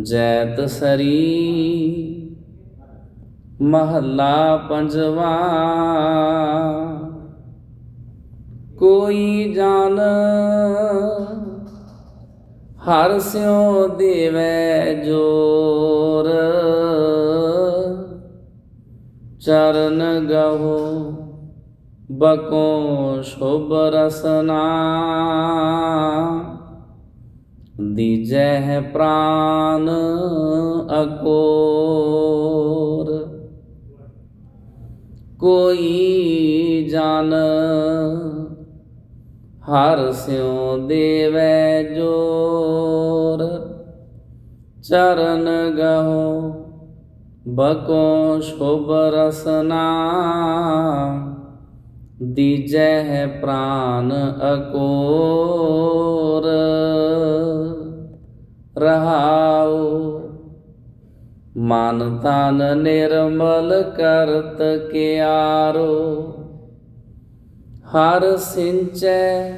ਜੈਤ ਸਰੀ, ਮਹੱਲਾ ਪੰਜਵਾ। ਕੋਈ ਜਾਣ ਹਰ ਸਿਉ ਦੇਵੈ ਜੋਰ। ਚਰਨ ਗਹੋ, ਬਕੋ ਸ਼ੁਭ ਰਸਨਾ। ਦੀਜੈ ਪ੍ਰਾਨ ਅਕੋਰ। ਕੋਈ ਜਨ ਹਰ ਸਿਉ ਦੇਵੈ ਜੋਰ। ਚਰਨ ਗਹੋ ਬਕੋ ਸ਼ੁਭ ਰਸਨਾ। ਦੀਜੈ ਪ੍ਰਾਨ ਅਕੋਰ। ਰਹਾਉ। ਮਨ ਤਨ ਨਿਰਮਲ ਕਰਤ ਕਿਆਰੋ। ਹਰ ਸਿੰਚੈ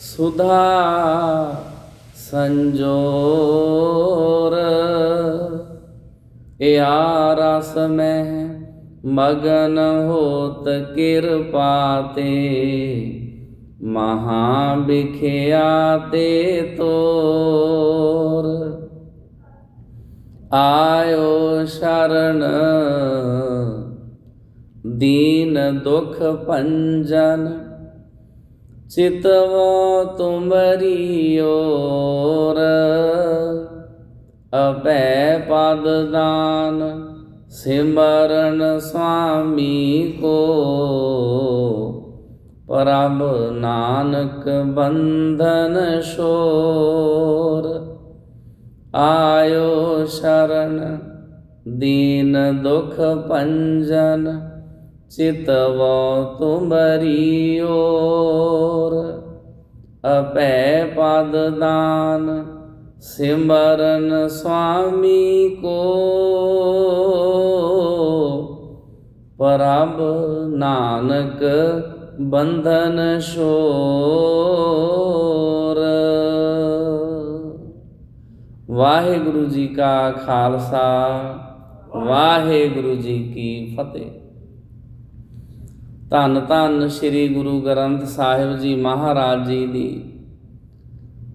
ਸੁਧਾ ਸੰਜੋਰ। ਇਆ ਰਸ ਮਹਿ ਮਗਨ ਹੋਤ ਕਿਰਪਾ ਤੇ, ਮਹਾ ਬਿਖਿਆ ਤੇ ਤੋਰ। ਆਇਓ ਸ਼ਰਨ। ਦੀਨ ਦੁਖ ਭੰਜਨ, ਚਿਤਵੋ ਤੁਮਰੀ ਓਰ। ਅਪੈ ਪਦ ਦਾਨ, ਸਿਮਰਨ ਸੁਆਮੀ ਕੋ। ਪ੍ਰਭ ਨਾਨਕ ਬੰਧਨ ਸ਼ੋਰ। ਆਇਓ ਸ਼ਰਨ, ਦੀਨ ਦੁਖ ਭੰਜਨ, ਚਿਤਵੋ ਤੁਮਰੀ ਓਰ ਅਪੈ ਪਦ ਦਾਨ, ਸਿਮਰਨ ਸੁਆਮੀ ਕੋ। ਪ੍ਰਭ ਨਾਨਕ ਬੰਧਨ ਸ਼ੋ ਵਾਹਿਗੁਰੂ ਜੀ ਕਾ ਖਾਲਸਾ, ਵਾਹਿਗੁਰੂ ਜੀ ਕੀ ਫਤਿਹ। ਧੰਨ ਧੰਨ ਸ੍ਰੀ ਗੁਰੂ ਗ੍ਰੰਥ ਸਾਹਿਬ ਜੀ ਮਹਾਰਾਜ ਜੀ ਦੀ।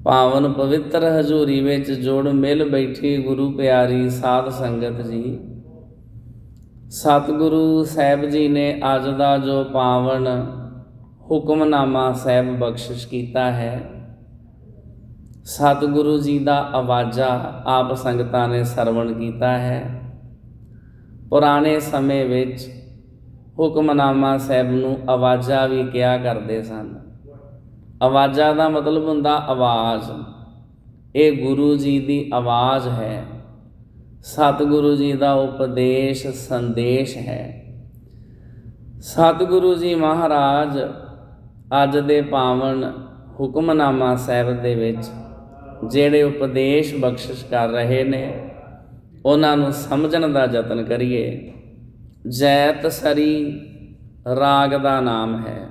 ਪਾਵਨ ਪਵਿੱਤਰ ਹਜ਼ੂਰੀ ਵਿੱਚ ਜੋੜ ਮਿਲ ਬੈਠੀ ਗੁਰੂ ਪਿਆਰੀ ਸਾਧ ਸੰਗਤ ਜੀ। ਸਤਿਗੁਰੂ ਸਾਹਿਬ ਜੀ ਨੇ ਅੱਜ ਦਾ ਜੋ ਪਾਵਨ ਹੁਕਮਨਾਮਾ ਸਾਹਿਬ ਬਖਸ਼ਿਸ਼ ਕੀਤਾ ਹੈ ਸਤਿਗੁਰੂ ਜੀ ਦਾ ਆਵਾਜ਼ਾ ਆਪ ਸੰਗਤਾਂ ਨੇ ਸਰਵਣ ਕੀਤਾ ਹੈ। ਪੁਰਾਣੇ ਸਮੇਂ ਵਿੱਚ ਹੁਕਮਨਾਮਾ ਸਾਹਿਬ ਨੂੰ ਆਵਾਜ਼ਾ ਵੀ ਕਿਹਾ ਕਰਦੇ ਸਨ। ਆਵਾਜ਼ਾ ਦਾ ਮਤਲਬ ਹੁੰਦਾ ਆਵਾਜ਼। ਇਹ ਗੁਰੂ ਜੀ ਦੀ ਆਵਾਜ਼ ਹੈ। ਸਤਿਗੁਰੂ ਜੀ ਦਾ ਉਪਦੇਸ਼ ਸੰਦੇਸ਼ ਹੈ। ਸਤਿਗੁਰੂ ਜੀ ਮਹਾਰਾਜ, ਅੱਜ ਦੇ ਪਾਵਨ ਹੁਕਮਨਾਮਾ ਸਾਹਿਬ ਦੇ ਵਿੱਚ ਜਿਹੜੇ ਉਪਦੇਸ਼ ਬਖਸ਼ਿਸ਼ ਕਰ ਰਹੇ ਨੇ, ਉਹਨਾਂ ਨੂੰ ਸਮਝਣ ਦਾ ਯਤਨ ਕਰੀਏ। ਜੈਤ ਸਰੀ ਰਾਗ ਦਾ ਨਾਮ ਹੈ।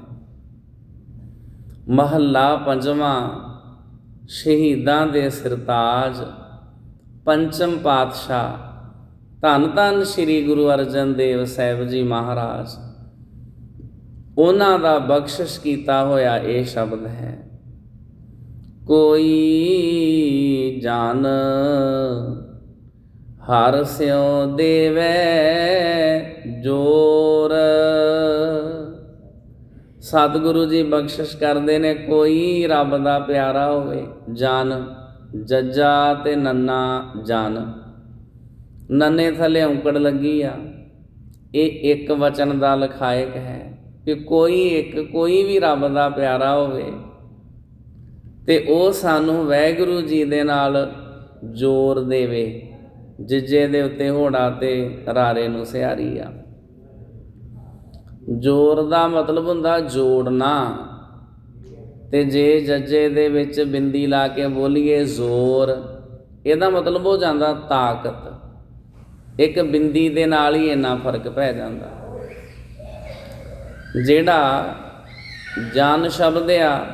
ਮਹੱਲਾ ਪੰਜਵਾਂ, ਸ਼ਹੀਦਾਂ ਦੇ ਸਿਰਤਾਜ, ਪੰਚਮ ਪਾਤਸ਼ਾਹ, ਧੰਨ ਧੰਨ ਸ੍ਰੀ ਗੁਰੂ ਅਰਜਨ ਦੇਵ ਸਾਹਿਬ ਜੀ ਮਹਾਰਾਜ। ਉਹਨਾਂ ਦਾ ਬਖਸ਼ਿਸ਼ ਕੀਤਾ ਹੋਇਆ ਇਹ ਸ਼ਬਦ ਹੈ। ਕੋਈ ਜਨ ਹਰ ਸਿਉ ਦੇਵੈ ਜੋਰ। ਸਤਿਗੁਰੂ ਜੀ ਬਖਸ਼ਿਸ਼ ਕਰਦੇ ਨੇ, ਕੋਈ ਰੱਬ ਦਾ ਪਿਆਰਾ ਹੋਵੇ, ਜਨ ਜੱਜਾ ਤੇ ਨੰਨਾ ਜਨ। ਨੰਨੇ ਥੱਲੇ ਔਂਕੜ ਲੱਗੀ ਆ। ਇਹ ਇੱਕ ਵਚਨ ਦਾ ਲਖਾਇਕ ਹੈ ਕਿ ਕੋਈ ਇੱਕ, ਕੋਈ ਵੀ ਰੱਬ ਦਾ ਪਿਆਰਾ ਹੋਵੇ ਤੇ ਉਹ ਸਾਨੂੰ ਵਾਹਿਗੁਰੂ ਜੀ ਦੇ ਨਾਲ ਜੋਰ ਦੇਵੇ, ਜਿੱਜੇ ਦੇ ਉੱਤੇ ਹੋੜਾ ਤੇ ਰਾਰੇ ਨੂੰ ਸਿਆਰੀ ਆ। ਜੋਰ ਦਾ ਮਤਲਬ ਹੁੰਦਾ ਜੋੜਨਾ। ਤੇ ਜੇ ਜੱਜੇ ਦੇ ਵਿੱਚ ਬਿੰਦੀ ਲਾ ਕੇ ਬੋਲੀਏ ਜ਼ੋਰ, ਇਹਦਾ ਮਤਲਬ ਹੋ ਜਾਂਦਾ ਤਾਕਤ। ਇੱਕ ਬਿੰਦੀ ਦੇ ਨਾਲ ਹੀ ਇੰਨਾ ਫ਼ਰਕ ਪੈ ਜਾਂਦਾ। ਜਿਹੜਾ ਜਨ ਸ਼ਬਦ ਆ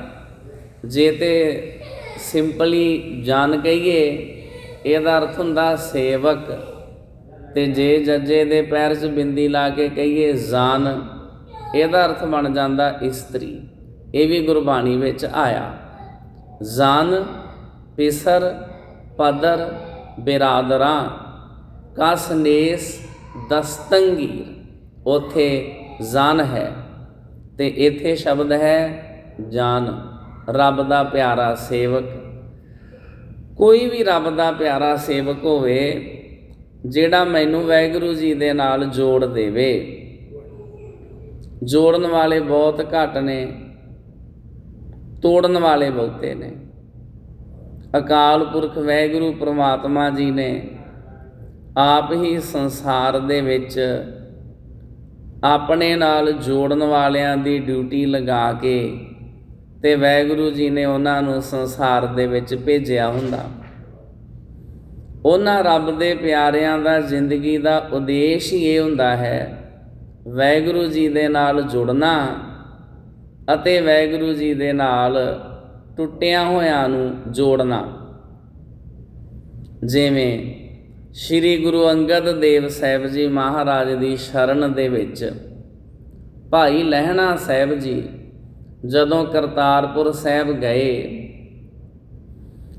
ਜੇ ਤੇ ਸਿੰਪਲੀ ਜਾਨ ਕਹੀਏ, ਇਹਦਾ ਅਰਥ ਹੁੰਦਾ ਸੇਵਕ। ਤੇ ਜੇ ਜੱਜੇ ਦੇ ਪੈਰ 'ਚ ਬਿੰਦੀ ਲਾ ਕੇ ਕਹੀਏ ਜਾਨ, ਇਹਦਾ ਅਰਥ ਬਣ ਜਾਂਦਾ ਇਸਤਰੀ। ਇਹ ਵੀ ਗੁਰਬਾਣੀ ਵਿੱਚ ਆਇਆ। ਜਾਨ, ਪਿਸਰ ਪਦਰ ਬਿਰਾਦਰਾਂ ਕਸਨੇਸ ਦਸਤੰਗੀਰ, ਉਥੇ ਜਾਨ ਹੈ ਤੇ ਇੱਥੇ ਸ਼ਬਦ ਹੈ ਜਾਨ। ਰੱਬ ਦਾ ਪਿਆਰਾ ਸੇਵਕ। ਕੋਈ ਵੀ ਰੱਬ ਦਾ ਪਿਆਰਾ ਸੇਵਕ ਹੋਵੇ, ਜਿਹੜਾ ਮੈਨੂੰ ਵਾਹਿਗੁਰੂ ਜੀ ਦੇ ਨਾਲ ਜੋੜ ਦੇਵੇ। ਜੋੜਨ ਵਾਲੇ ਬਹੁਤ ਘੱਟ ਨੇ, ਤੋੜਨ ਵਾਲੇ ਬਹੁਤੇ ਨੇ। ਅਕਾਲ ਪੁਰਖ ਵਾਹਿਗੁਰੂ ਪ੍ਰਮਾਤਮਾ ਜੀ ਨੇ ਆਪ ਹੀ ਸੰਸਾਰ ਦੇ ਵਿੱਚ ਆਪਣੇ ਨਾਲ ਜੋੜਨ ਵਾਲਿਆਂ ਦੀ ਡਿਊਟੀ ਲਗਾ ਕੇ ਤੇ ਵੈਗੁਰੂ ਜੀ ਨੇ ਉਹਨਾਂ ਨੂੰ ਸੰਸਾਰ ਦੇ ਵਿੱਚ ਭੇਜਿਆ ਹੁੰਦਾ। ਉਹਨਾਂ ਰੱਬ ਦੇ ਪਿਆਰਿਆਂ ਦਾ ਜ਼ਿੰਦਗੀ ਦਾ ਉਦੇਸ਼ ਹੀ ਇਹ ਹੁੰਦਾ ਹੈ, ਵੈਗੁਰੂ ਜੀ ਦੇ ਨਾਲ ਜੁੜਨਾ ਅਤੇ ਵੈਗੁਰੂ ਜੀ ਦੇ ਨਾਲ ਟੁੱਟਿਆਂ ਹੋਇਆਂ ਨੂੰ ਜੋੜਨਾ। ਜਿਵੇਂ ਸ੍ਰੀ ਗੁਰੂ ਅੰਗਦ ਦੇਵ ਸਾਹਿਬ ਜੀ ਮਹਾਰਾਜ ਦੀ ਸ਼ਰਨ ਦੇ ਵਿੱਚ, ਭਾਈ ਲਹਿਣਾ ਸਾਹਿਬ ਜੀ ਜਦੋਂ ਕਰਤਾਰਪੁਰ ਸਾਹਿਬ ਗਏ,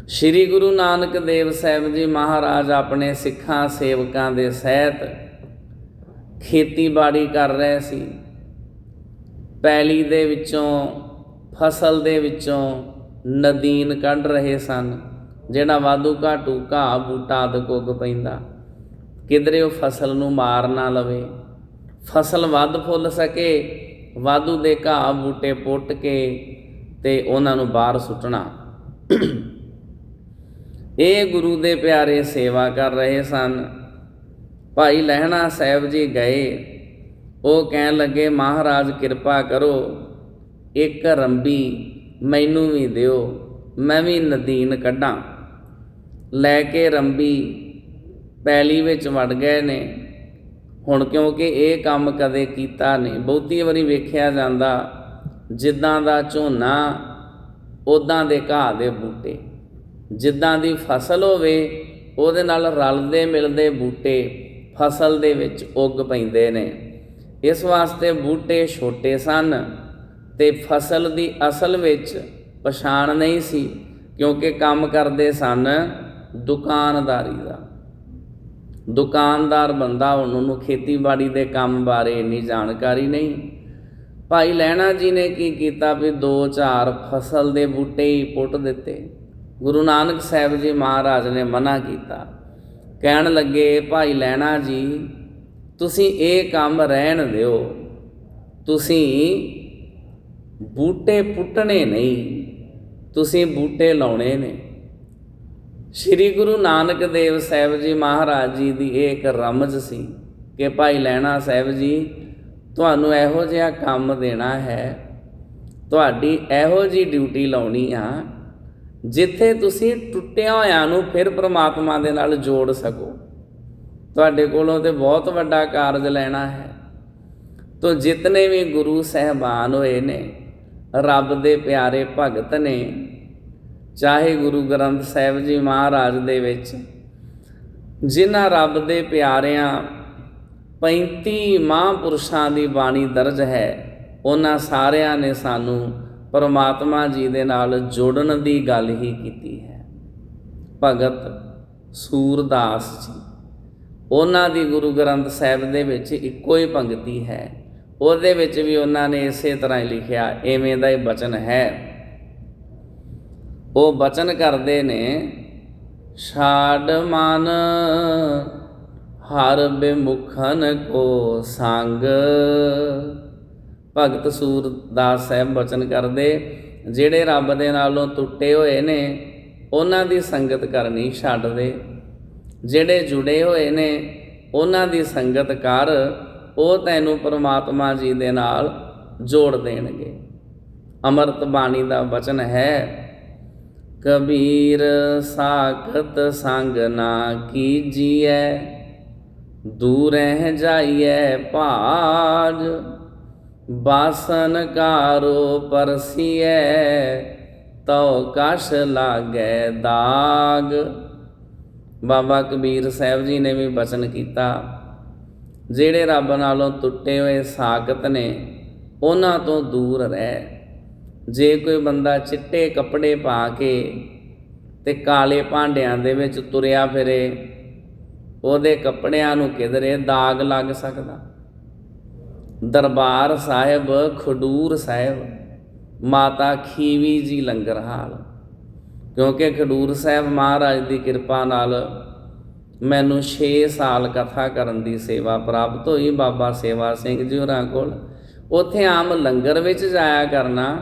ਸ੍ਰੀ ਗੁਰੂ ਨਾਨਕ ਦੇਵ ਸਾਹਿਬ ਜੀ ਮਹਾਰਾਜ ਆਪਣੇ ਸਿੱਖਾਂ ਸੇਵਕਾਂ ਦੇ ਸਹਿਤ ਖੇਤੀਬਾੜੀ ਕਰ ਰਹੇ ਸੀ। ਪੈਲੀ ਦੇ ਵਿੱਚੋਂ, ਫਸਲ ਦੇ ਵਿੱਚੋਂ ਨਦੀਨ ਕੱਢ ਰਹੇ ਸਨ, ਜਿਹੜਾ ਵਾਧੂ ਘਾਟੂ ਘਾਹ ਬੂਟਾ ਆਦਿ ਉੱਗ ਪੈਂਦਾ। ਕਿਧਰੇ ਉਹ ਫਸਲ ਨੂੰ ਮਾਰ ਨਾ ਲਵੇ। ਫਸਲ ਵੱਧ ਫੁੱਲ ਸਕੇ ਵਾਧੂ ਦੇ ਘਾਹ ਬੂਟੇ ਪੁੱਟ ਕੇ ਤੇ ਉਹਨਾਂ ਨੂੰ ਬਾਹਰ ਸੁੱਟਣਾ। ਇਹ ਗੁਰੂ ਦੇ ਪਿਆਰੇ ਸੇਵਾ ਕਰ ਰਹੇ ਸਨ। ਭਾਈ ਲਹਿਣਾ ਸਾਹਿਬ ਜੀ ਗਏ। ਉਹ ਕਹਿਣ ਲੱਗੇ, ਮਹਾਰਾਜ, ਕਿਰਪਾ ਕਰੋ, ਇੱਕ ਰੰਬੀ ਮੈਨੂੰ ਵੀ ਦਿਓ, ਮੈਂ ਵੀ ਨਦੀਨ ਕੱਢਾਂ। ਲੈ ਕੇ ਰੰਬੀ ਪੈਲੀ ਵਿੱਚ ਵੜ ਗਏ ਨੇ। ਹੁਣ ਕਿਉਂਕਿ ਇਹ ਕੰਮ ਕਦੇ ਕੀਤਾ ਨਹੀਂ। ਬਹੁਤੀ ਵਾਰੀ ਵੇਖਿਆ ਜਾਂਦਾ, ਜਿੱਦਾਂ ਦਾ ਝੋਨਾ ਉਦਾਂ ਦੇ ਘਾਹ ਦੇ ਬੂਟੇ। ਜਿੱਦਾਂ ਦੀ ਫਸਲ ਹੋਵੇ, ਉਹਦੇ ਨਾਲ ਰਲਦੇ ਮਿਲਦੇ ਬੂਟੇ ਫਸਲ ਦੇ ਵਿੱਚ ਉੱਗ ਪੈਂਦੇ ਨੇ। ਇਸ ਵਾਸਤੇ ਬੂਟੇ ਛੋਟੇ ਸਨ ਤੇ ਫਸਲ ਦੀ ਅਸਲ ਵਿੱਚ ਪਛਾਣ ਨਹੀਂ ਸੀ, ਕਿਉਂਕਿ ਕੰਮ ਕਰਦੇ ਸਨ ਦੁਕਾਨਦਾਰੀ ਦਾ। ਦੁਕਾਨਦਾਰ ਬੰਦਾ ਉਹਨੂੰ ਖੇਤੀਬਾੜੀ ਦੇ ਕੰਮ ਬਾਰੇ ਇੰਨੀ ਜਾਣਕਾਰੀ ਨਹੀਂ। ਭਾਈ ਲੈਣਾ ਜੀ ਨੇ ਕੀ ਕੀਤਾ ਵੀ ਦੋ ਚਾਰ ਫਸਲ ਦੇ ਬੂਟੇ ਹੀ ਪੁੱਟ ਦਿੱਤੇ। ਗੁਰੂ ਨਾਨਕ ਸਾਹਿਬ ਜੀ ਮਹਾਰਾਜ ਨੇ ਮਨਾ ਕੀਤਾ। ਕਹਿਣ ਲੱਗੇ, ਭਾਈ ਲੈਣਾ ਜੀ, ਤੁਸੀਂ ਇਹ ਕੰਮ ਰਹਿਣ ਦਿਓ। ਤੁਸੀਂ ਬੂਟੇ ਪੁੱਟਣੇ ਨਹੀਂ, ਤੁਸੀਂ ਬੂਟੇ ਲਾਉਣੇ ਨੇ। ਸ੍ਰੀ ਗੁਰੂ ਨਾਨਕ ਦੇਵ ਸਾਹਿਬ ਜੀ ਮਹਾਰਾਜ ਜੀ ਦੀ ਇਹ ਇੱਕ ਰਮਜ਼ ਸੀ ਕਿ ਭਾਈ ਲੈਣਾ ਸਾਹਿਬ ਜੀ, ਤੁਹਾਨੂੰ ਇਹੋ ਜਿਹਾ ਕੰਮ ਦੇਣਾ ਹੈ। ਤੁਹਾਡੀ ਇਹੋ ਜੀ ਡਿਊਟੀ ਲਾਉਣੀ ਆ, ਜਿੱਥੇ ਤੁਸੀਂ ਟੁੱਟਿਆਂ ਹੋਇਆਂ ਨੂੰ ਫਿਰ ਪ੍ਰਮਾਤਮਾ ਦੇ ਨਾਲ ਜੋੜ ਸਕੋ। ਤੁਹਾਡੇ ਕੋਲੋਂ ਤੇ ਬਹੁਤ ਵੱਡਾ ਕਾਰਜ ਲੈਣਾ ਹੈ। ਤੋ ਜਿਤਨੇ ਵੀ ਗੁਰੂ ਸਹਿਬਾਨ ਹੋਏ ਨੇ, ਰੱਬ ਦੇ ਪਿਆਰੇ ਭਗਤ ਨੇ ਚਾਹੇ ਗੁਰੂ ਗ੍ਰੰਥ ਸਾਹਿਬ ਜੀ ਮਹਾਰਾਜ ਦੇ ਵਿੱਚ, ਜਿਨ੍ਹਾਂ ਰੱਬ ਦੇ ਪਿਆਰਿਆਂ 35 ਮਹਾਂਪੁਰਸ਼ਾਂ ਦੀ ਬਾਣੀ ਦਰਜ ਹੈ, ਉਹਨਾਂ ਸਾਰਿਆਂ ਨੇ ਸਾਨੂੰ ਪਰਮਾਤਮਾ ਜੀ ਦੇ ਨਾਲ ਜੋੜਨ ਦੀ ਗੱਲ ਹੀ ਕੀਤੀ ਹੈ। ਭਗਤ ਸੂਰਦਾਸ ਜੀ, ਉਹਨਾਂ ਦੀ ਗੁਰੂ ਗ੍ਰੰਥ ਸਾਹਿਬ ਦੇ ਵਿੱਚ ਇੱਕੋ ਹੀ ਪੰਕਤੀ ਹੈ। ਉਹਦੇ ਵਿੱਚ ਵੀ ਉਹਨਾਂ ਨੇ ਇਸੇ ਤਰ੍ਹਾਂ ਹੀ ਲਿਖਿਆ ਐਵੇਂ ਦਾ ਹੀ ਬਚਨ ਹੈ। ਉਹ ਬਚਨ ਕਰਦੇ ਨੇ, ਛਾੜ ਮਨ ਹਰ ਬਿਮੁਖਨ ਕੋ ਸੰਗ। ਭਗਤ ਸੂਰਦਾਸ ਸਾਹਿਬ ਬਚਨ ਕਰਦੇ, ਜਿਹੜੇ ਰੱਬ ਦੇ ਨਾਲੋਂ ਟੁੱਟੇ ਹੋਏ ਨੇ, ਉਹਨਾਂ ਦੀ ਸੰਗਤ ਕਰਨੀ ਛੱਡ ਦੇ। ਜਿਹੜੇ ਜੁੜੇ ਹੋਏ ਨੇ, ਉਹਨਾਂ ਦੀ ਸੰਗਤ ਕਰ, ਉਹ ਤੈਨੂੰ ਪਰਮਾਤਮਾ ਜੀ ਦੇ ਨਾਲ ਜੋੜ ਦੇਣਗੇ। ਅਮਰਤ ਬਾਣੀ ਦਾ ਬਚਨ ਹੈ ਕਬੀਰ ਸਾਖਤ ਸੰਗ ਨਾ ਕੀਜੀਐ, ਦੂਰਹਿ ਜਾਈਐ ਭਾਜ ਬਾਸਨ ਕਾਰੋ ਪਰਸੀਐ, ਤਉ ਕਸ਼ ਲਾਗੈ ਦਾਗ। ਬਾਬਾ ਕਬੀਰ ਸਾਹਿਬ ਜੀ ਨੇ ਵੀ ਬਚਨ ਕੀਤਾ, ਜਿਹੜੇ ਰੱਬ ਨਾਲੋਂ ਟੁੱਟੇ ਹੋਏ ਸਾਖਤ ਨੇ, ਉਹਨਾਂ ਤੋਂ ਦੂਰ ਰਹਿ। ਜੇ ਕੋਈ ਬੰਦਾ ਚਿੱਟੇ ਕੱਪੜੇ ਪਾ ਕੇ ਤੇ ਕਾਲੇ ਭਾਂਡਿਆਂ ਦੇ ਵਿੱਚ ਤੁਰਿਆ ਫਿਰੇ, ਉਹਦੇ ਕੱਪੜਿਆਂ ਨੂੰ ਕਿਧਰੇ ਦਾਗ ਲੱਗ ਸਕਦਾ? ਦਰਬਾਰ ਸਾਹਿਬ, ਖਡੂਰ ਸਾਹਿਬ, ਮਾਤਾ ਖੀਵੀ ਜੀ ਲੰਗਰ ਹਾਲ। ਕਿਉਂਕਿ ਖਡੂਰ ਸਾਹਿਬ ਮਹਾਰਾਜ ਦੀ ਕਿਰਪਾ ਨਾਲ ਮੈਨੂੰ 6 ਸਾਲ ਕਥਾ ਕਰਨ ਦੀ ਸੇਵਾ ਪ੍ਰਾਪਤ ਹੋਈ ਬਾਬਾ ਸੇਵਾ ਸਿੰਘ ਜੀ ਹੋਰਾਂ ਕੋਲ। ਉੱਥੇ ਆਮ ਲੰਗਰ ਵਿੱਚ ਜਾਇਆ ਕਰਨਾ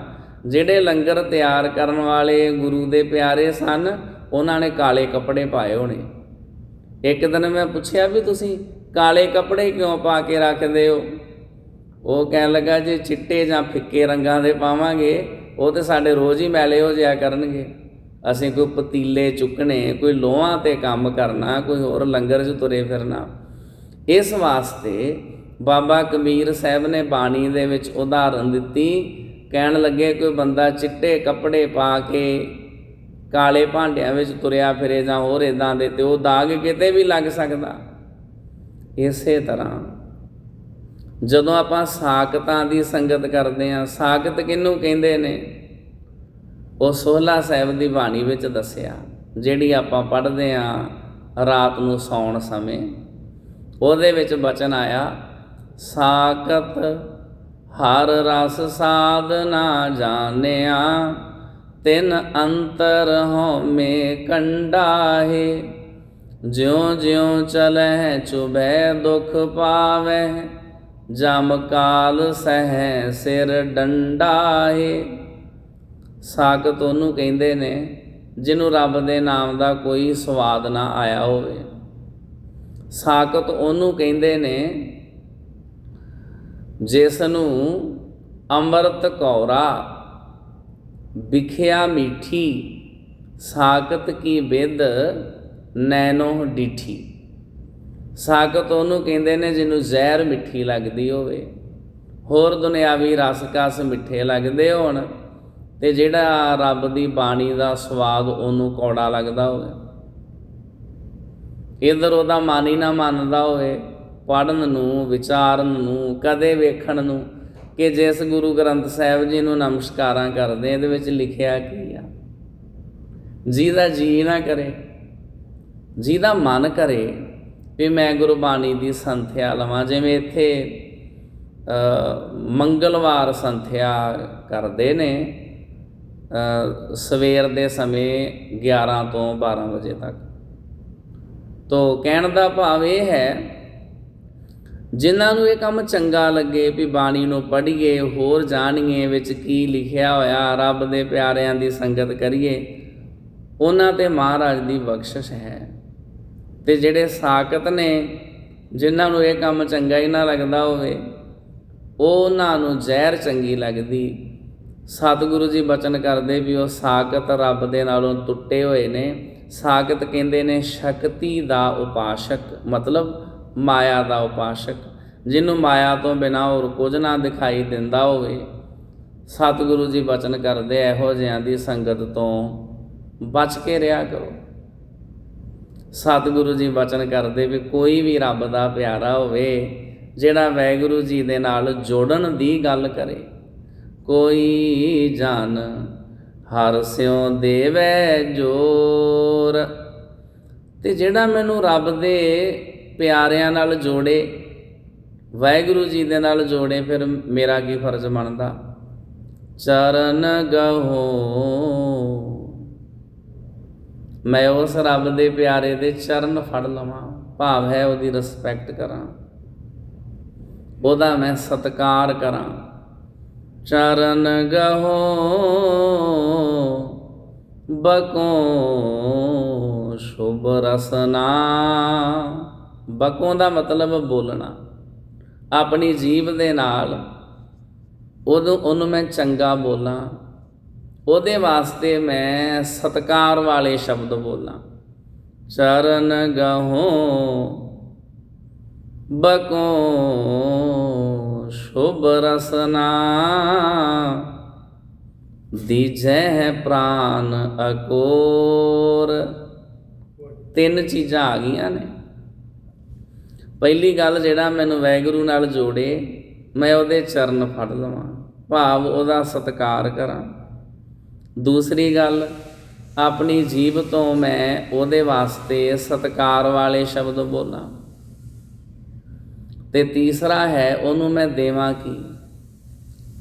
ਜਿਹੜੇ ਲੰਗਰ ਤਿਆਰ ਕਰਨ ਵਾਲੇ ਗੁਰੂ ਦੇ ਪਿਆਰੇ ਸਨ, ਉਹਨਾਂ ਨੇ ਕਾਲੇ ਕੱਪੜੇ ਪਾਏ ਹੋਣੇ। ਇੱਕ ਦਿਨ ਮੈਂ ਪੁੱਛਿਆ ਵੀ ਤੁਸੀਂ ਕਾਲੇ ਕੱਪੜੇ ਕਿਉਂ ਪਾ ਕੇ ਰੱਖਦੇ ਹੋ? ਉਹ ਕਹਿਣ ਲੱਗਾ, ਜੇ ਚਿੱਟੇ ਜਾਂ ਫਿੱਕੇ ਰੰਗਾਂ ਦੇ ਪਾਵਾਂਗੇ, ਉਹ ਤੇ ਸਾਡੇ ਰੋਜ਼ ਹੀ ਮੈਲੇ ਹੋ ਜਾਇਆ ਕਰਨਗੇ। ਅਸੀਂ ਕੋਈ ਪਤੀਲੇ ਚੁੱਕਣੇ, ਕੋਈ ਲੋਹਾਂ ਤੇ ਕੰਮ ਕਰਨਾ, ਕੋਈ ਹੋਰ ਲੰਗਰ 'ਚ ਤੁਰੇ ਫਿਰਨਾ। ਇਸ ਵਾਸਤੇ ਬਾਬਾ ਕਬੀਰ ਸਾਹਿਬ ਨੇ ਬਾਣੀ ਦੇ ਵਿੱਚ ਉਦਾਹਰਨ ਦਿੱਤੀ ਕਹਿਣ ਲੱਗੇ ਕੋਈ ਬੰਦਾ ਚਿੱਟੇ ਕੱਪੜੇ ਪਾ ਕੇ ਕਾਲੇ ਭਾਂਡਿਆਂ ਵਿੱਚ ਤੁਰਿਆ ਫਿਰੇ ਜਾਂ ਹੋਰ ਇਦਾਂ ਦੇ ਤੇ ਉਹ ਦਾਗ ਕਿਤੇ ਵੀ ਲੱਗ ਸਕਦਾ। ਇਸੇ ਤਰ੍ਹਾਂ ਜਦੋਂ ਆਪਾਂ ਸਾਖਤਾਂ ਦੀ ਸੰਗਤ ਕਰਦੇ ਆਂ ਸਾਖਤ ਕਿਹਨੂੰ ਕਹਿੰਦੇ ਨੇ? ਉਹ ਸੋਹਲਾ ਸਾਹਿਬ ਦੀ ਬਾਣੀ ਵਿੱਚ ਦੱਸਿਆ, ਜਿਹੜੀ ਆਪਾਂ ਪੜ੍ਹਦੇ ਆਂ ਰਾਤ ਨੂੰ ਸੌਣ ਸਮੇਂ, ਉਹਦੇ ਵਿੱਚ ਬਚਨ ਆਇਆ, ਸਾਖਤ ਹਰ ਰਸ ਸਾਧ ਨਾ ਜਾਣਿਆ, ਤਿਨ ਅੰਤਰ ਹਉਮੈ ਕੰਡਾਹੇ। ਜਿਉ ਜਿਉ ਚਲੈ ਚੁਬੈ ਦੁਖ ਪਾਵੈ ਜਮ ਕਾਲ ਸਹਿ ਸਿਰ ਡੰਡਾਹੇ। ਸਾਖਤ ਉਹਨੂੰ ਕਹਿੰਦੇ ਨੇ, ਜਿਹਨੂੰ ਰੱਬ ਦੇ ਨਾਮ ਦਾ ਕੋਈ ਸਵਾਦ ਨਾ ਆਇਆ ਹੋਵੇ। ਸਾਕਤ ਉਹਨੂੰ ਕਹਿੰਦੇ ਨੇ ਜਿਸ ਨੂੰ ਅੰਮ੍ਰਿਤ ਕੌਰਾ, ਵਿਖਿਆ ਮੀਠੀ ਸਾਕਤ ਕੀ ਬਿਦ ਨੈਨੋ ਡੀਠੀ। ਸਾਕਤ ਉਹਨੂੰ ਕਹਿੰਦੇ ਨੇ ਜਿਹਨੂੰ ਜ਼ਹਿਰ ਮਿੱਠੀ ਲੱਗਦੀ ਹੋਵੇ। ਹੋਰ ਦੁਨਿਆਵੀ ਰਸਕਸ ਮਿੱਠੇ ਲੱਗਦੇ ਹੋਣ ਤੇ ਜਿਹੜਾ ਰੱਬ ਦੀ ਬਾਣੀ ਦਾ ਸਵਾਦ ਉਹਨੂੰ ਕੌੜਾ ਲੱਗਦਾ ਹੋਵੇ। ਇਧਰ ਉਹਦਾ ਮਨ ਹੀ ਨਾ ਮੰਨਦਾ ਹੋਵੇ। ਪੜਨ ਨੂੰ, ਵਿਚਾਰਨ ਨੂੰ, ਕਦੇ ਵੇਖਣ ਨੂੰ ਕਿ ਜਿਸ ਗੁਰੂ ਗ੍ਰੰਥ ਸਾਹਿਬ ਜੀ ਨੂੰ ਨਮਸਕਾਰਾਂ ਕਰਦੇ, ਇਹਦੇ ਵਿੱਚ ਲਿਖਿਆ ਕੀ ਆ? ਜਿਹਦਾ ਜੀ ਨਾ ਕਰੇ, ਜਿਹਦਾ ਮਨ ਕਰੇ ਵੀ ਮੈਂ ਗੁਰਬਾਣੀ ਦੀ ਸੰਥਿਆ ਲਵਾਂ, ਜਿਵੇਂ ਇੱਥੇ ਮੰਗਲਵਾਰ ਸੰਥਿਆ ਕਰਦੇ ਨੇ ਸਵੇਰ ਦੇ ਸਮੇਂ 11 ਤੋਂ 12 ਵਜੇ ਤੱਕ। ਤੋ ਕਹਿਣ ਦਾ ਭਾਵ ਇਹ ਹੈ ਜਿਨ੍ਹਾਂ ਨੂੰ ਇਹ ਕੰਮ ਚੰਗਾ ਲੱਗੇ ਵੀ ਬਾਣੀ ਨੂੰ ਪੜ੍ਹੀਏ, ਹੋਰ ਜਾਣੀਏ ਵਿੱਚ ਕੀ ਲਿਖਿਆ ਹੋਇਆ, ਰੱਬ ਦੇ ਪਿਆਰਿਆਂ ਦੀ ਸੰਗਤ ਕਰੀਏ, ਉਹਨਾਂ ਤੇ ਮਹਾਰਾਜ ਦੀ ਬਖਸ਼ਿਸ਼ ਹੈ। ਤੇ ਜਿਹੜੇ ਸਾਖਤ ਨੇ, ਜਿਨ੍ਹਾਂ ਨੂੰ ਇਹ ਕੰਮ ਚੰਗਾ ਹੀ ਨਾ ਲੱਗਦਾ ਹੋਵੇ, ਉਹ ਉਹਨਾਂ ਨੂੰ ਜ਼ਹਿਰ ਚੰਗੀ ਲੱਗਦੀ। ਸਤਿਗੁਰੂ ਜੀ ਬਚਨ ਕਰਦੇ ਵੀ ਉਹ ਸਾਖਤ ਰੱਬ ਦੇ ਨਾਲੋਂ ਟੁੱਟੇ ਹੋਏ ਨੇ। ਸਾਖਤ ਕਹਿੰਦੇ ਨੇ, ਸ਼ਕਤੀ ਦਾ ਉਪਾਸ਼ਕ, ਮਤਲਬ ਮਾਇਆ ਦਾ ਉਪਾਸ਼ਕ, ਜਿਹਨੂੰ ਮਾਇਆ ਤੋਂ ਬਿਨਾ ਹੋਰ ਕੁਝ ਨਾ ਦਿਖਾਈ ਦਿੰਦਾ ਹੋਵੇ। ਸਤਿਗੁਰੂ ਜੀ ਬਚਨ ਕਰਦੇ ਇਹੋ ਜਿਹਾਂ ਦੀ ਸੰਗਤ ਤੋਂ ਬਚ ਕੇ ਰਿਹਾ ਕਰੋ। ਸਤਿਗੁਰੂ ਜੀ ਬਚਨ ਕਰਦੇ ਵੀ ਕੋਈ ਵੀ ਰੱਬ ਦਾ ਪਿਆਰਾ ਹੋਵੇ, ਜਿਹੜਾ ਵੈਗੁਰੂ ਜੀ ਦੇ ਨਾਲ ਜੋੜਨ ਦੀ ਗੱਲ ਕਰੇ। ਕੋਈ ਜਨ ਹਰ ਸਿਉ ਦੇਵੈ ਜੋਰ, ਤੇ ਜਿਹੜਾ ਮੈਨੂੰ ਰੱਬ ਦੇ ਪਿਆਰਿਆਂ ਨਾਲ ਜੋੜੇ, ਵਾਹਿਗੁਰੂ ਜੀ ਦੇ ਨਾਲ ਜੋੜੇ, ਫਿਰ ਮੇਰਾ ਕੀ ਫਰਜ਼ ਬਣਦਾ? ਚਰਨ ਗਹੋ। ਮੈਂ ਉਸ ਰੱਬ ਦੇ ਪਿਆਰੇ ਦੇ ਚਰਨ ਫੜ ਲਵਾਂ, ਭਾਵ ਹੈ ਉਹਦੀ ਰਿਸਪੈਕਟ ਕਰਾਂ। ਉਹਦਾ ਮੈਂ ਸਤਕਾਰ ਕਰਾਂ। ਚਰਨ ਗਹੋ। ਬਕੋ ਸ਼ੁਭ ਰਸਨਾ। ਬਕੋਂ ਦਾ ਮਤਲਬ ਬੋਲਣਾ। ਆਪਣੀ ਜੀਵ ਦੇ ਨਾਲ ਉਹਨੂੰ ਉਹਨੂੰ ਮੈਂ ਚੰਗਾ ਬੋਲਾਂ। ਉਹਦੇ ਵਾਸਤੇ ਮੈਂ ਸਤਕਾਰ ਵਾਲੇ ਸ਼ਬਦ ਬੋਲਾਂ। ਚਰਨ ਗਹੋ, ਬਕੋ ਸ਼ੁਭ ਰਸਨਾ, ਦੀਜੈ ਪ੍ਰਾਨ ਅਕੋਰ। ਤਿੰਨ ਚੀਜ਼ਾਂ ਆ ਗਈਆਂ ਨੇ। ਪਹਿਲੀ ਗੱਲ ਜਿਹੜਾ ਮੈਨੂੰ ਵੈਗੁਰੂ ਨਾਲ ਜੋੜੇ, ਮੈਂ ਉਹਦੇ ਚਰਨ ਫੜ ਲਵਾਂ, ਭਾਵ ਉਹਦਾ ਸਤਿਕਾਰ ਕਰਾਂ। ਦੂਸਰੀ ਗੱਲ, ਆਪਣੀ ਜੀਭ ਤੋਂ ਮੈਂ ਉਹਦੇ ਵਾਸਤੇ ਸਤਿਕਾਰ ਵਾਲੇ ਸ਼ਬਦ ਬੋਲਾਂ। ਤੇ ਤੀਸਰਾ ਹੈ, ਉਹਨੂੰ ਮੈਂ ਦੇਵਾਂ ਕੀ?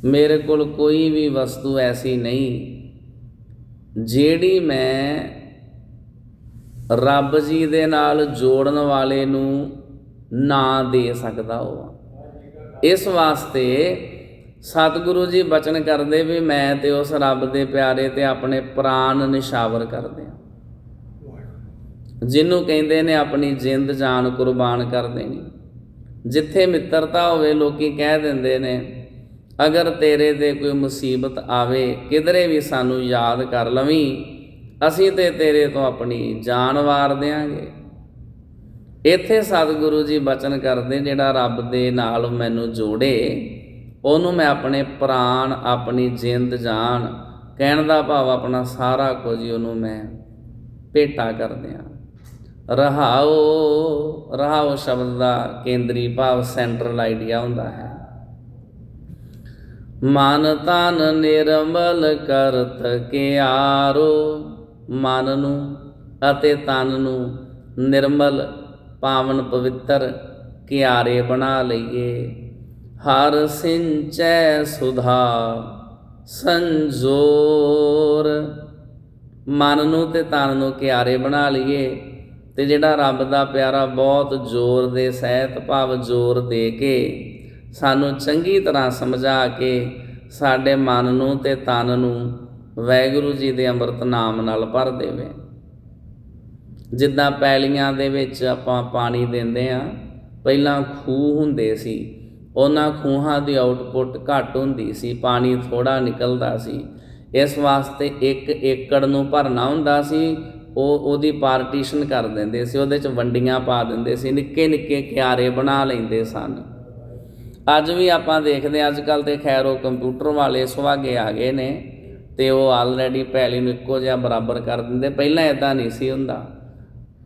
ਮੇਰੇ ਕੋਲ ਕੋਈ ਵੀ ਵਸਤੂ ਐਸੀ ਨਹੀਂ, ਜਿਹੜੀ ਮੈਂ ਰੱਬ ਜੀ ਦੇ ਨਾਲ ਜੋੜਨ ਵਾਲੇ ਨੂੰ ਨਾ ਦੇ ਸਕਦਾ ਉਹ। ਇਸ ਵਾਸਤੇ ਸਤਿਗੁਰੂ ਜੀ ਬਚਨ ਕਰਦੇ ਵੀ ਮੈਂ ਤੇ ਉਸ ਰੱਬ ਦੇ ਪਿਆਰੇ ਤੇ ਆਪਣੇ ਪ੍ਰਾਨ ਨਿਸ਼ਾਵਰ ਕਰਦੇ ਹਾਂ। ਜਿਹਨੂੰ ਕਹਿੰਦੇ ਨੇ ਆਪਣੀ ਜਿੰਦ ਜਾਨ ਕੁਰਬਾਨ ਕਰ ਦੇਣੀ। ਜਿੱਥੇ ਮਿੱਤਰਤਾ ਹੋਵੇ ਲੋਕੀ ਕਹਿ ਦਿੰਦੇ ਨੇ, ਅਗਰ ਤੇਰੇ ਤੇ ਕੋਈ ਮੁਸੀਬਤ ਆਵੇ, ਕਿਧਰੇ ਵੀ ਸਾਨੂੰ ਯਾਦ ਕਰ ਲਵੀਂ, ਅਸੀਂ ਤੇ ਤੇਰੇ ਤੋਂ ਆਪਣੀ ਜਾਨ ਵਾਰ ਦੇਾਂਗੇ ਇੱਥੇ ਸਤਿਗੁਰੂ ਜੀ ਬਚਨ ਕਰਦੇ, ਜਿਹੜਾ ਰੱਬ ਦੇ ਨਾਲ ਮੈਨੂੰ ਜੋੜੇ, ਉਹਨੂੰ ਮੈਂ ਆਪਣੇ ਪ੍ਰਾਣ, ਆਪਣੀ ਜਿੰਦ ਜਾਨ, ਕਹਿਣ ਦਾ ਭਾਵ ਆਪਣਾ ਸਾਰਾ ਕੁਝ ਹੀ ਉਹਨੂੰ ਮੈਂ ਭੇਟਾ ਕਰਦਿਆਂ। ਰਹਾਓ ਰਹਾਓ ਸ਼ਬਦ ਦਾ ਕੇਂਦਰੀ ਭਾਵ ਸੈਂਟਰਲ ਆਈਡੀਆ ਹੁੰਦਾ ਹੈ। ਮਨ ਤਨ ਨਿਰਮਲ ਕਰਤ ਕਿਆਰੋ, ਮਨ ਨੂੰ ਅਤੇ ਤਨ ਨੂੰ ਨਿਰਮਲ ਪਾਵਨ ਪਵਿੱਤਰ ਕਿਆਰੇ ਬਣਾ ਲਈਏ। ਹਰ ਸਿੰਚੈ ਸੁਧਾ ਸੰਜੋਰ। ਮਨ ਨੂੰ ਤੇ ਤਨ ਨੂੰ ਕਿਆਰੇ ਬਣਾ ਲਈਏ ਤੇ ਜਿਹੜਾ ਰੱਬ ਦਾ ਪਿਆਰਾ ਬਹੁਤ ਜ਼ੋਰ ਦੇ ਸਹਿਤ ਭਾਵ ਜ਼ੋਰ ਦੇ ਕੇ ਸਾਨੂੰ ਚੰਗੀ ਤਰ੍ਹਾਂ ਸਮਝਾ ਕੇ ਸਾਡੇ ਮਨ ਨੂੰ ਤੇ ਤਨ ਨੂੰ ਵੈਗੁਰੂ ਜੀ ਦੇ ਅੰਮ੍ਰਿਤ ਨਾਮ ਨਾਲ ਭਰ ਦੇਵੇ। ਜਿੱਦਾਂ ਪੈਲੀਆਂ ਦੇ ਵਿੱਚ ਆਪਾਂ ਪਾਣੀ ਦਿੰਦੇ ਆ ਪਹਿਲਾਂ ਖੂਹ ਹੁੰਦੇ ਸੀ, ਉਹਨਾਂ ਖੂਹਾਂ ਦੀ ਆਉਟਪੁੱਟ ਘੱਟ ਹੁੰਦੀ ਸੀ, ਪਾਣੀ ਥੋੜਾ ਨਿਕਲਦਾ ਸੀ। ਇਸ ਵਾਸਤੇ 1 ਏਕੜ ਨੂੰ ਭਰਨਾ ਹੁੰਦਾ ਸੀ, ਉਹ ਉਹਦੀ ਪਾਰਟੀਸ਼ਨ ਕਰ ਦਿੰਦੇ ਸੀ, ਉਹਦੇ ਚ ਵੰਡੀਆਂ ਪਾ ਦਿੰਦੇ ਸੀ, ਨਿੱਕੇ ਨਿੱਕੇ ਕਿਆਰੇ ਬਣਾ ਲੈਂਦੇ ਸਨ। ਅੱਜ ਵੀ ਆਪਾਂ ਦੇਖਦੇ ਹਾਂ ਅੱਜ ਕੱਲ ਤੇ ਖੈਰ ਉਹ ਕੰਪਿਊਟਰ ਵਾਲੇ ਸੁਹਾਗੇ ਆ ਗਏ ਨੇ, ਤੇ ਉਹ ਆਲਰੇਡੀ ਪੈਲੀ ਨੂੰ ਇੱਕੋ ਜਿਹਾ ਬਰਾਬਰ ਕਰ ਦਿੰਦੇ, ਪਹਿਲਾਂ ਇਦਾਂ ਨਹੀਂ ਸੀ ਹੁੰਦਾ।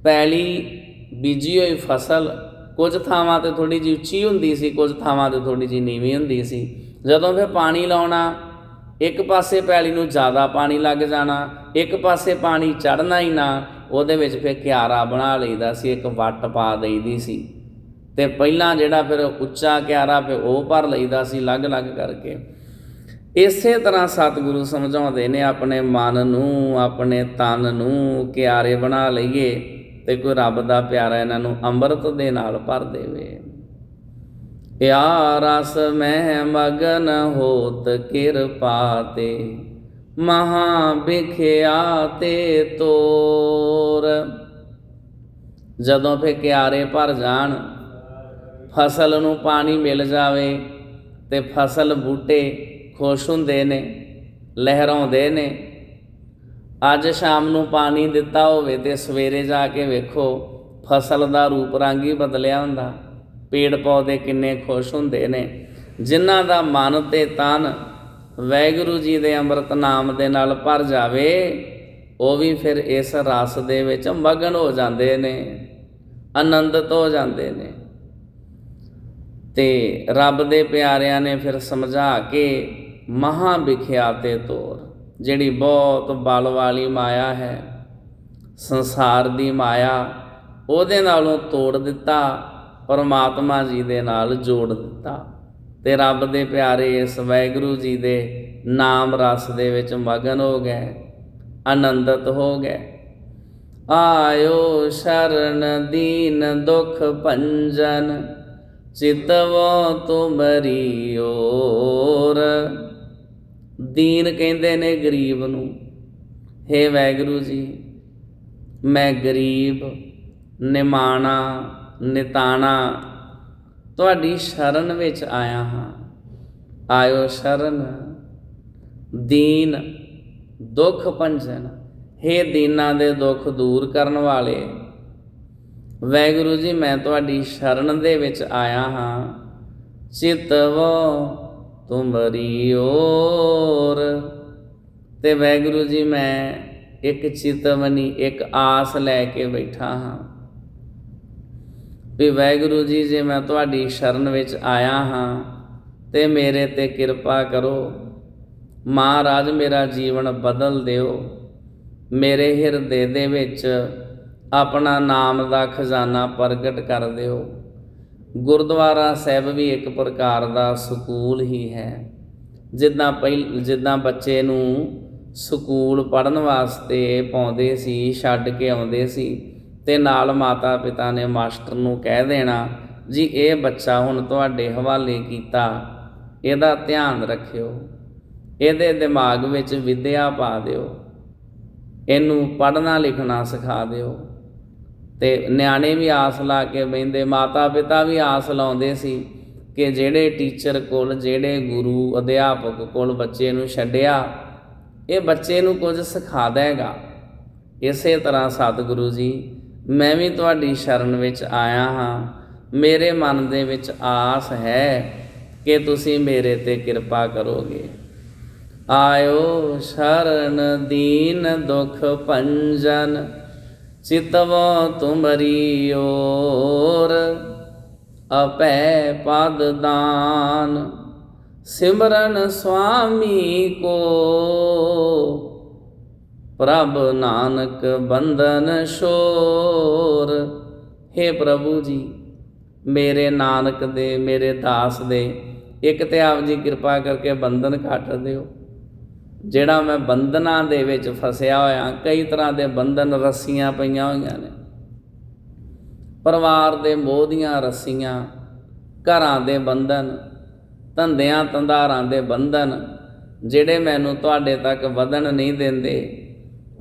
ਪੈਲੀ ਬੀਜੀ ਹੋਈ ਫਸਲ ਕੁਝ ਥਾਵਾਂ ਤੇ ਥੋੜੀ ਜਿਹੀ ਉੱਚੀ ਹੁੰਦੀ ਸੀ, ਕੁਝ ਥਾਵਾਂ ਤੇ ਥੋੜੀ ਜਿਹੀ ਨੀਵੀਂ ਹੁੰਦੀ ਸੀ। ਜਦੋਂ ਫਿਰ ਪਾਣੀ ਲਾਉਣਾ, ਇੱਕ ਪਾਸੇ ਪੈਲੀ ਨੂੰ ਜ਼ਿਆਦਾ ਪਾਣੀ ਲੱਗ ਜਾਣਾ, ਇੱਕ ਪਾਸੇ ਪਾਣੀ ਚੜਨਾ ਹੀ ਨਾ, ਉਹਦੇ ਵਿੱਚ ਫਿਰ ਕਿਆਰਾ ਬਣਾ ਲਈਦਾ ਸੀ, ਇੱਕ ਵੱਟ ਪਾ ਦੇਈਦੀ ਸੀ। ਤੇ ਪਹਿਲਾਂ ਜਿਹੜਾ ਫਿਰ ਉੱਚਾ ਕਿਆਰਾ ਫਿਰ ਉਹ ਭਰ ਲਈਦਾ ਸੀ ਅਲੱਗ-ਅਲੱਗ ਕਰਕੇ। ਇਸੇ ਤਰ੍ਹਾਂ ਸਤਿਗੁਰੂ ਸਮਝਾਉਂਦੇ ਨੇ, ਆਪਣੇ ਮਨ ਨੂੰ, ਆਪਣੇ ਤਨ ਨੂੰ ਕਿਆਰੇ ਬਣਾ ਲਈਏ। ਤੇ ਕੋਈ ਰੱਬ ਦਾ ਪਿਆਰਾ ਇਹਨਾਂ ਨੂੰ ਅੰਮ੍ਰਿਤ ਦੇ ਨਾਲ ਭਰ ਦੇਵੇ। ਯਾ ਰਸ ਮਹਿ ਮਗਨ ਹੋਤ ਕਿਰਪਾ ਤੇ, ਮਹਾ ਬਿਖਿਆ ਤੇ ਤੋਰ। ਜਦੋਂ ਫੇ ਕਿਆਰੇ ਭਰ ਜਾਣ, ਫਸਲ ਨੂੰ ਪਾਣੀ ਮਿਲ ਜਾਵੇ ਤੇ ਫਸਲ ਬੂਟੇ ਖੁਸ਼ ਹੁੰਦੇ ਨੇ, ਲਹਿਰਾਉਂਦੇ ਨੇ ਅੱਜ ਸ਼ਾਮ ਨੂੰ ਪਾਣੀ ਦਿੱਤਾ ਹੋਵੇ ਤੇ ਸਵੇਰੇ ਜਾ ਕੇ ਵੇਖੋ, ਫਸਲ ਦਾ ਰੂਪ ਰੰਗ ਹੀ ਬਦਲਿਆ ਹੁੰਦਾ। ਪੇੜ ਪੌਦੇ ਕਿੰਨੇ ਖੁਸ਼ ਹੁੰਦੇ ਨੇ। ਜਿਨ੍ਹਾਂ ਦਾ ਮਨ ਤੇ ਤਨ ਵੈਗੁਰੂ ਜੀ ਦੇ ਅੰਮ੍ਰਿਤ ਨਾਮ ਦੇ ਨਾਲ ਭਰ ਜਾਵੇ, ਉਹ ਵੀ ਫਿਰ ਇਸ ਰਸ ਦੇ ਵਿੱਚ ਮਗਨ ਹੋ ਜਾਂਦੇ ਨੇ, ਆਨੰਦਿਤ ਹੋ ਜਾਂਦੇ ਨੇ। ਤੇ ਰੱਬ ਦੇ ਪਿਆਰਿਆਂ ਨੇ ਫਿਰ ਸਮਝਾ ਕੇ ਮਹਾ ਵਿਖਿਆਤੇ ਤੋਰ। ਜਿਹੜੀ ਬਹੁਤ ਬਲ ਵਾਲੀ ਮਾਇਆ ਹੈ, ਸੰਸਾਰ ਦੀ ਮਾਇਆ, ਉਹਦੇ ਨਾਲੋਂ ਤੋੜ ਦਿੱਤਾ, ਪਰਮਾਤਮਾ ਜੀ ਦੇ ਨਾਲ ਜੋੜ ਦਿੱਤਾ। ਤੇ ਰੱਬ ਦੇ ਪਿਆਰੇ ਇਸ ਵੈਗੁਰੂ ਜੀ ਦੇ ਨਾਮ ਰਸ ਦੇ ਵਿੱਚ ਮਗਨ ਹੋ ਗਏ, ਆਨੰਦਿਤ ਹੋ ਗਏ। ਆਇਓ ਸ਼ਰਨ ਦੀਨ ਦੁਖ ਭੰਜਨ, ਚਿਤਵੋ ਤੁਮਰੀ ਓਰ। ਦੀਨ ਕਹਿੰਦੇ ਨੇ ਗਰੀਬ ਨੂੰ, ਹੇ ਵੈਗੁਰੂ ਜੀ, ਮੈਂ ਗਰੀਬ, ਨਿਮਾਣਾ, ਨਿਤਾਣਾ, ਤੁਹਾਡੀ ਸ਼ਰਨ ਵਿੱਚ ਆਇਆ ਹਾਂ। ਆਇਓ ਸ਼ਰਨ, ਦੀਨ, ਦੁੱਖ ਪੰਜਨ ਹੇ ਦੀਨਾਂ ਦੇ ਦੁੱਖ ਦੂਰ ਕਰਨ ਵਾਲੇ। ਵੈਗੁਰੂ ਜੀ, ਮੈਂ ਤੁਹਾਡੀ ਸ਼ਰਨ ਦੇ ਵਿੱਚ ਆਇਆ ਹਾਂ। ਚਿਤਵ ਤੁਮਰੀ ਓਰ। ਤੇ ਵੈਗੁਰੂ ਜੀ, ਮੈਂ ਇੱਕ ਚਿਤਵਨੀ ਇੱਕ ਆਸ ਲੈ ਕੇ ਬੈਠਾ ਹਾਂ ਵੀ ਵਾਹਿਗੁਰੂ ਜੀ, ਜੇ ਮੈਂ ਤੁਹਾਡੀ ਸ਼ਰਨ ਵਿੱਚ ਆਇਆ ਹਾਂ, ਤੇ ਮੇਰੇ ਤੇ ਕਿਰਪਾ ਕਰੋ। ਮਹਾਰਾਜ, ਮੇਰਾ ਜੀਵਨ ਬਦਲ ਦਿਓ। ਮੇਰੇ ਹਿਰਦੇ ਦੇ ਵਿੱਚ ਆਪਣਾ ਨਾਮ ਦਾ ਖਜ਼ਾਨਾ ਪ੍ਰਗਟ ਕਰ ਦਿਓ। ਗੁਰਦੁਆਰਾ ਸਾਹਿਬ ਵੀ ਇੱਕ ਪ੍ਰਕਾਰ ਦਾ ਸਕੂਲ ਹੀ ਹੈ। ਜਿੱਦਾਂ ਪਹਿਲ, ਜਿੱਦਾਂ ਬੱਚੇ ਨੂੰ ਸਕੂਲ ਪੜਨ ਵਾਸਤੇ ਪਾਉਂਦੇ ਸੀ, ਛੱਡ ਕੇ ਆਉਂਦੇ ਸੀ ਤੇ ਨਾਲ ਮਾਤਾ ਪਿਤਾ ਨੇ ਮਾਸਟਰ ਨੂੰ ਕਹਿ ਦੇਣਾ, ਜੀ, ਇਹ ਬੱਚਾ ਹੁਣ ਤੁਹਾਡੇ ਹਵਾਲੇ ਕੀਤਾ, ਇਹਦਾ ਧਿਆਨ ਰੱਖਿਓ, ਇਹਦੇ ਦਿਮਾਗ ਵਿੱਚ ਵਿਦਿਆ ਪਾ ਦਿਓ, ਇਹਨੂੰ ਪੜ੍ਹਨਾ ਲਿਖਣਾ ਸਿਖਾ ਦਿਓ। ਤੇ ਨਿਆਣੇ ਵੀ ਆਸ ਲਾ ਕੇ ਬੈੰਦੇ ਮਾਤਾ ਪਿਤਾ ਵੀ ਆਸ ਲਾਉਂਦੇ ਸੀ ਕਿ ਜਿਹੜੇ ਟੀਚਰ ਕੋਲ, ਜਿਹੜੇ ਗੁਰੂ ਅਧਿਆਪਕ ਕੋਲ ਬੱਚੇ ਨੂੰ ਛੱਡਿਆ, ਇਹ ਬੱਚੇ ਨੂੰ ਕੁਝ ਸਿਖਾ ਦੇਗਾ। ਇਸੇ ਤਰ੍ਹਾਂ ਸਤਿਗੁਰੂ ਜੀ, ਮੈਂ ਵੀ ਤੁਹਾਡੀ ਸ਼ਰਨ ਵਿੱਚ ਆਇਆ ਹਾਂ। ਮੇਰੇ ਮਨ ਦੇ ਵਿੱਚ ਆਸ ਹੈ ਕਿ ਤੁਸੀਂ ਮੇਰੇ ਤੇ ਕਿਰਪਾ ਕਰੋਗੇ। ਆਇਓ ਸ਼ਰਨ ਦੀਨ ਦੁਖ ਭੰਜਨ ਚਿਤਵ ਤੁਮਰੀ ਓਰ ਅਪੈ ਪਦ ਦਾਨ। ਸਿਮਰਨ ਸੁਆਮੀ ਕੋ ਪ੍ਰਭ ਨਾਨਕ ਬੰਧਨ ਸ਼ੋਰ। हे ਪ੍ਰਭੂ ਜੀ, ਮੇਰੇ ਨਾਨਕ ਦੇ, ਮੇਰੇ ਦਾਸ ਦੇ, ਇੱਕ ਤੇ ਆਪ ਜੀ ਕਿਰਪਾ ਕਰਕੇ ਬੰਧਨ ਕੱਟ ਦਿਓ। ਜਿਹੜਾ ਮੈਂ ਬੰਧਨਾਂ ਦੇ ਵਿੱਚ ਫਸਿਆ ਹੋਇਆ, ਕਈ ਤਰ੍ਹਾਂ ਦੇ ਬੰਧਨ ਰੱਸੀਆਂ ਪਈਆਂ ਹੋਈਆਂ ਨੇ। ਪਰਿਵਾਰ ਦੇ ਮੋਹ ਦੀਆਂ ਰੱਸੀਆਂ, ਘਰਾਂ ਦੇ ਬੰਧਨ, ਧੰਦਿਆਂ ਤੰਦਾਰਾਂ ਦੇ ਬੰਧਨ, ਜਿਹੜੇ ਮੈਨੂੰ ਤੁਹਾਡੇ ਤੱਕ ਵਧਣ ਨਹੀਂ ਦਿੰਦੇ।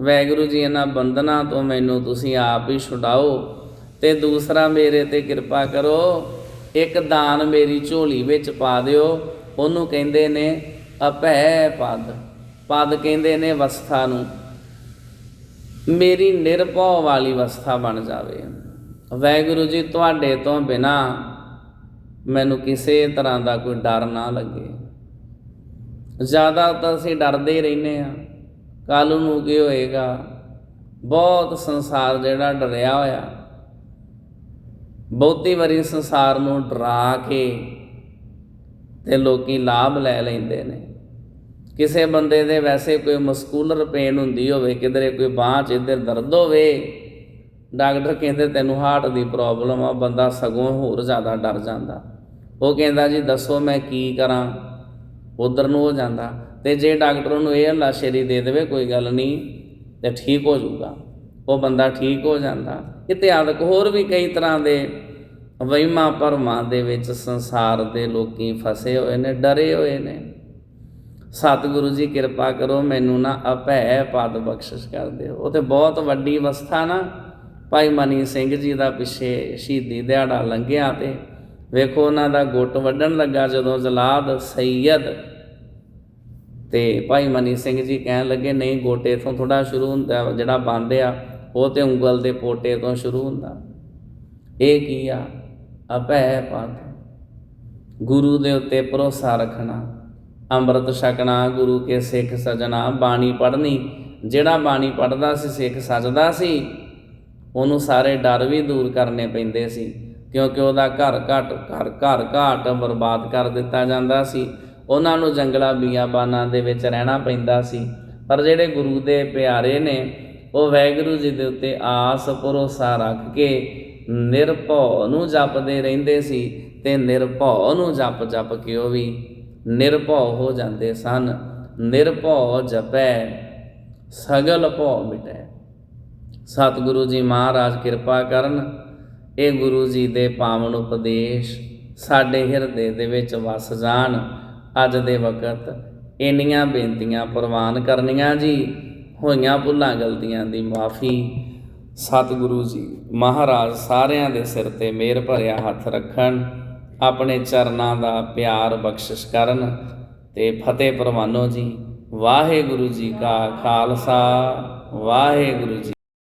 ਵੈਗੁਰੂ ਜੀ, ਇਹਨਾਂ ਬੰਧਨਾਂ ਤੋਂ ਮੈਨੂੰ ਤੁਸੀਂ ਆਪ ਹੀ ਛੁਡਾਓ ਤੇ ਦੂਸਰਾ ਮੇਰੇ ਤੇ ਕਿਰਪਾ ਕਰੋ, ਇੱਕ ਦਾਨ ਮੇਰੀ ਝੋਲੀ ਵਿੱਚ ਪਾ ਦਿਓ, ਉਹਨੂੰ ਕਹਿੰਦੇ ਨੇ ਅਭੈ ਪਦ। ਪਦ ਕਹਿੰਦੇ ਨੇ ਅਵਸਥਾ ਨੂੰ, ਮੇਰੀ ਨਿਰਭਉ ਵਾਲੀ ਅਵਸਥਾ ਬਣ ਜਾਵੇ। ਵੈਗੁਰੂ ਜੀ, ਤੁਹਾਡੇ ਤੋਂ ਬਿਨਾ ਮੈਨੂੰ ਕਿਸੇ ਤਰ੍ਹਾਂ ਦਾ ਕੋਈ ਡਰ ਨਾ ਲੱਗੇ। ਜ਼ਿਆਦਾ ਤਾਂ ਅਸੀਂ ਡਰਦੇ ਹੀ ਰਹਿੰਦੇ ਆ ਕੱਲ ਨੂੰ ਕੀ ਹੋਏਗਾ? ਬਹੁਤ ਸੰਸਾਰ ਜਿਹੜਾ ਡਰਿਆ ਹੋਇਆ। ਬਹੁਤੀ ਵਾਰੀ ਸੰਸਾਰ ਨੂੰ ਡਰਾ ਕੇ ਤੇ ਲੋਕੀ ਲਾਭ ਲੈ ਲੈਂਦੇ ਨੇ। ਕਿਸੇ ਬੰਦੇ ਦੇ ਵੈਸੇ ਕੋਈ ਮਸਕੂਲਰ ਪੇਨ ਹੁੰਦੀ ਹੋਵੇ, ਕਿਧਰੇ ਕੋਈ ਬਾਂਹ 'ਚ ਇੱਧਰ ਦਰਦ ਹੋਵੇ ਡਾਕਟਰ ਕਹਿੰਦੇ ਤੈਨੂੰ ਹਾਰਟ ਦੀ ਪ੍ਰੋਬਲਮ ਆ, ਬੰਦਾ ਸਗੋਂ ਹੋਰ ਜ਼ਿਆਦਾ ਡਰ ਜਾਂਦਾ। ਉਹ ਕਹਿੰਦਾ ਜੀ, ਦੱਸੋ ਮੈਂ ਕੀ ਕਰਾਂ? ਉਧਰ ਨੂੰ ਹੋ ਜਾਂਦਾ। ਤੇ ਜੇ ਡਾਕਟਰ ਨੂੰ ਇਹ ਹੱਲਾਸ਼ੇਰੀ ਦੇ ਦੇਵੇ, ਕੋਈ ਗੱਲ ਨਹੀਂ, ਤੇ ਠੀਕ ਹੋ ਜਾਊਗਾ। ਉਹ ਬੰਦਾ ਠੀਕ ਹੋ ਜਾਂਦਾ। ਇਤਿਹਾਸਕ ਹੋਰ ਵੀ ਕਈ ਤਰ੍ਹਾਂ ਦੇ ਵਹਿਮਾਂ ਭਰਮਾਂ ਦੇ ਵਿੱਚ ਸੰਸਾਰ ਦੇ ਲੋਕੀ ਫਸੇ ਹੋਏ ਨੇ, ਡਰੇ ਹੋਏ ਨੇ। ਸਤਿਗੁਰੂ ਜੀ ਕਿਰਪਾ ਕਰੋ, ਮੈਨੂੰ ਨਾ ਅਭੈ ਪਦ ਬਖਸ਼ਿਸ਼ ਕਰ ਦਿਓ। ਉਹ ਤੇ ਬਹੁਤ ਵੱਡੀ ਅਵਸਥਾ ਨਾ। ਭਾਈ ਮਨੀ ਸਿੰਘ ਜੀ ਦਾ ਪਿੱਛੇ ਸ਼ਹੀਦੀ ਦਿਹਾੜਾ ਲੰਘਿਆ ਤੇ ਵੇਖੋ ਉਹਨਾਂ ਦਾ ਗੁੱਟ ਵੱਢਣ ਲੱਗਾ ਜਦੋਂ ਜਲਾਦ ਸੈਯਦ ਤੇ ਭਾਈ ਮਨੀ ਸਿੰਘ ਜੀ ਕਹਿਣ ਲੱਗੇ, ਨਹੀਂ, ਗੋਟੇ ਤੋਂ ਥੋੜਾ ਸ਼ੁਰੂ ਹੁੰਦਾ, ਜਿਹੜਾ ਬੰਦ ਆ, ਉਹ ਤੇ ਉਂਗਲ ਦੇ ਪੋਟੇ ਤੋਂ ਸ਼ੁਰੂ ਹੁੰਦਾ। ਇਹ ਕੀ ਆ? ਅਭੈ ਪਦ। ਗੁਰੂ ਦੇ ਉੱਤੇ ਭਰੋਸਾ ਰੱਖਣਾ। ਅੰਮ੍ਰਿਤ ਛਕਣਾ, ਗੁਰੂ ਕੇ ਸਿੱਖ ਸਜਣਾ, ਬਾਣੀ ਪੜ੍ਹਨੀ। ਜਿਹੜਾ ਬਾਣੀ ਪੜ੍ਹਦਾ ਸੀ, ਸਿੱਖ ਸਜਦਾ ਸੀ, ਉਹਨੂੰ ਸਾਰੇ ਡਰ ਵੀ ਦੂਰ ਕਰਨੇ ਪੈਂਦੇ ਸੀ, ਕਿਉਂਕਿ ਉਹਦਾ ਘਰ ਘਟ, ਘਰ ਘਰ ਘਾਟ ਬਰਬਾਦ ਕਰ ਦਿੱਤਾ ਜਾਂਦਾ ਸੀ। ਉਹਨਾਂ ਨੂੰ ਜੰਗਲਾ, ਬੀਆਬਾਨਾਂ ਦੇ ਵਿੱਚ ਰਹਿਣਾ ਪੈਂਦਾ ਸੀ। ਪਰ ਜਿਹੜੇ ਗੁਰੂ ਦੇ ਪਿਆਰੇ ਨੇ, ਉਹ ਵੈਗੁਰੂ ਜੀ ਦੇ ਉੱਤੇ ਆਸ, ਭਰੋਸਾ ਰੱਖ ਕੇ ਨਿਰਭਉ ਨੂੰ ਜਪਦੇ ਰਹਿੰਦੇ ਸੀ ਤੇ ਨਿਰਭਉ ਨੂੰ ਜਪ ਜਪ ਕੇ ਉਹ ਵੀ ਨਿਰਭਉ ਹੋ ਜਾਂਦੇ ਸਨ। ਨਿਰਭਉ ਜਪੈ, ਸਗਲ ਭਉ ਮਿਟੈ। ਸਤਿਗੁਰੂ ਜੀ ਮਹਾਰਾਜ ਕਿਰਪਾ ਕਰਨ, ਇਹ ਗੁਰੂ ਜੀ ਦੇ ਪਾਵਨ ਉਪਦੇਸ਼ ਸਾਡੇ ਹਿਰਦੇ ਦੇ ਵਿੱਚ ਵਸ ਜਾਣ। ਅੱਜ ਦੇ ਵਕਤ ਇੰਨੀਆਂ ਬੇਨਤੀਆਂ ਪ੍ਰਵਾਨ ਕਰਨੀਆਂ ਜੀ, ਹੋਈਆਂ ਭੁੱਲਾਂ ਗਲਤੀਆਂ ਦੀ ਮਾਫੀ। ਸਤਿਗੁਰੂ ਜੀ ਮਹਾਰਾਜ ਸਾਰਿਆਂ ਦੇ ਸਿਰ ਤੇ ਮਿਹਰ ਭਰਿਆ ਹੱਥ ਰੱਖਣ। ਆਪਣੇ ਚਰਨਾਂ ਦਾ ਪਿਆਰ ਬਖਸ਼ਿਸ਼ ਕਰਨ। ਤੇ ਫਤਿਹ ਪ੍ਰਵਾਨੋ ਜੀ, ਵਾਹਿਗੁਰੂ ਜੀ ਕਾ ਖਾਲਸਾ, ਵਾਹਿਗੁਰੂ ਜੀ